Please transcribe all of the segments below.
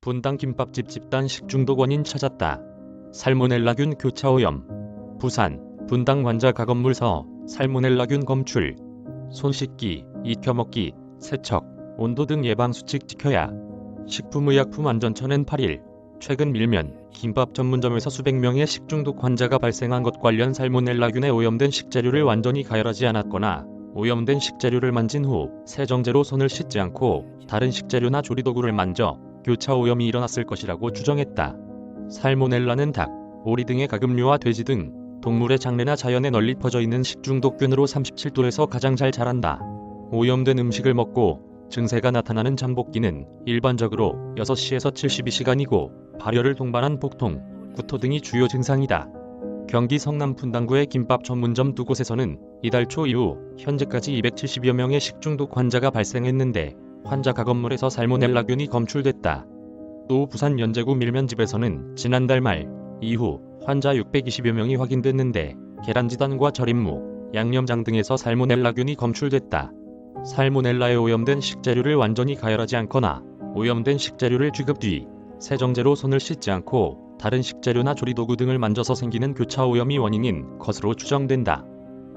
분당 김밥집 집단 식중독 원인 찾았다. 살모넬라균 교차 오염. 부산 분당 환자 가건물서 살모넬라균 검출. 손 씻기, 익혀 먹기, 세척, 온도 등 예방 수칙 지켜야. 식품의약품 안전처는 8일 최근 밀면 김밥 전문점에서 수백 명의 식중독 환자가 발생한 것 관련 살모넬라균에 오염된 식재료를 완전히 가열하지 않았거나 오염된 식재료를 만진 후 세정제로 손을 씻지 않고 다른 식재료나 조리도구를 만져 교차 오염이 일어났을 것이라고 주장했다. 살모넬라는 닭, 오리 등의 가금류와 돼지 등 동물의 장내나 자연에 널리 퍼져 있는 식중독균으로 37도에서 가장 잘 자란다. 오염된 음식을 먹고 증세가 나타나는 잠복기는 일반적으로 6시에서 72시간이고 발열을 동반한 복통, 구토 등이 주요 증상이다. 경기 성남 분당구의 김밥 전문점 두 곳에서는 이달 초 이후 현재까지 270여 명의 식중독 환자가 발생했는데 환자 가건물에서 살모넬라균이 검출됐다. 또 부산 연제구 밀면집에서는 지난달 말 이후 환자 620여 명이 확인됐는데 계란지단과 절임무, 양념장 등에서 살모넬라균이 검출됐다. 살모넬라에 오염된 식재료를 완전히 가열하지 않거나 오염된 식재료를 취급 뒤 세정제로 손을 씻지 않고 다른 식재료나 조리도구 등을 만져서 생기는 교차 오염이 원인인 것으로 추정된다.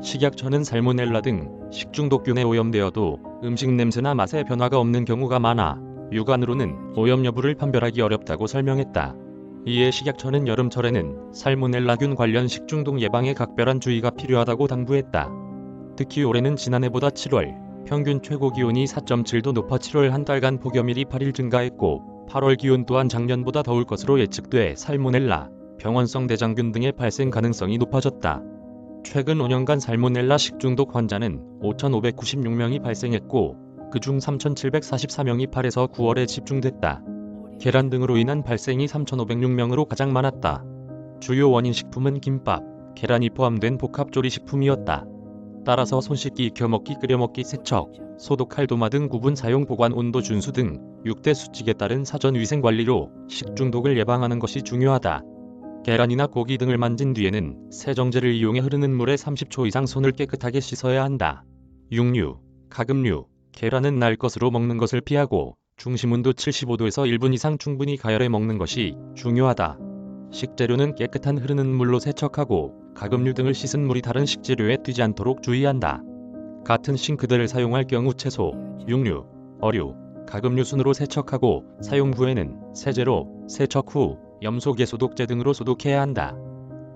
식약처는 살모넬라 등 식중독균에 오염되어도 음식 냄새나 맛에 변화가 없는 경우가 많아 육안으로는 오염 여부를 판별하기 어렵다고 설명했다. 이에 식약처는 여름철에는 살모넬라균 관련 식중독 예방에 각별한 주의가 필요하다고 당부했다. 특히 올해는 지난해보다 7월 평균 최고 기온이 4.7도 높아 7월 한 달간 폭염일이 8일 증가했고 8월 기온 또한 작년보다 더울 것으로 예측돼 살모넬라, 병원성 대장균 등의 발생 가능성이 높아졌다. 최근 5년간 살모넬라 식중독 환자는 5,596명이 발생했고 그중 3,744명이 8에서 9월에 집중됐다. 계란 등으로 인한 발생이 3,506명으로 가장 많았다. 주요 원인 식품은 김밥, 계란이 포함된 복합조리 식품이었다. 따라서 손 씻기, 익혀먹기, 끓여먹기, 세척, 소독, 칼도마 등 구분 사용 보관 온도 준수 등 6대 수칙에 따른 사전 위생 관리로 식중독을 예방하는 것이 중요하다. 계란이나 고기 등을 만진 뒤에는 세정제를 이용해 흐르는 물에 30초 이상 손을 깨끗하게 씻어야 한다. 육류, 가금류, 계란은 날 것으로 먹는 것을 피하고 중심 온도 75도에서 1분 이상 충분히 가열해 먹는 것이 중요하다. 식재료는 깨끗한 흐르는 물로 세척하고 가금류 등을 씻은 물이 다른 식재료에 튀지 않도록 주의한다. 같은 싱크대를 사용할 경우 채소, 육류, 어류, 가금류 순으로 세척하고 사용 후에는 세제로 세척 후 염소계 소독제 등으로 소독해야 한다.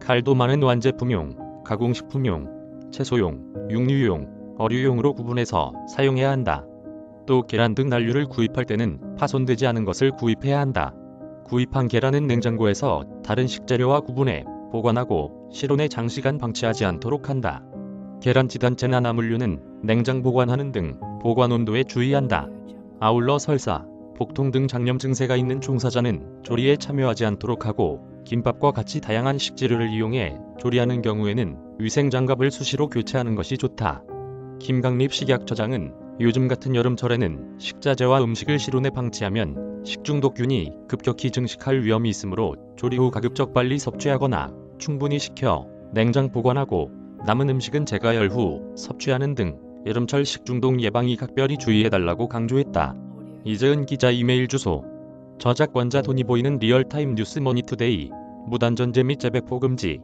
칼도마는 완제품용, 가공식품용, 채소용, 육류용, 어류용으로 구분해서 사용해야 한다. 또 계란 등 난류를 구입할 때는 파손되지 않은 것을 구입해야 한다. 구입한 계란은 냉장고에서 다른 식재료와 구분해 보관하고 실온에 장시간 방치하지 않도록 한다. 계란 지단체나 나물류는 냉장 보관하는 등 보관 온도에 주의한다. 아울러 설사, 복통 등 장염 증세가 있는 종사자는 조리에 참여하지 않도록 하고 김밥과 같이 다양한 식재료를 이용해 조리하는 경우에는 위생 장갑을 수시로 교체하는 것이 좋다. 김강립 식약처장은 요즘 같은 여름철에는 식자재와 음식을 실온에 방치하면 식중독균이 급격히 증식할 위험이 있으므로 조리 후 가급적 빨리 섭취하거나 충분히 식혀 냉장 보관하고 남은 음식은 재가열 후 섭취하는 등 여름철 식중독 예방이 각별히 주의해달라고 강조했다. 이재은 기자 이메일 주소 저작권자 돈이 보이는 리얼타임 뉴스 머니투데이 무단전제 및 재배포 금지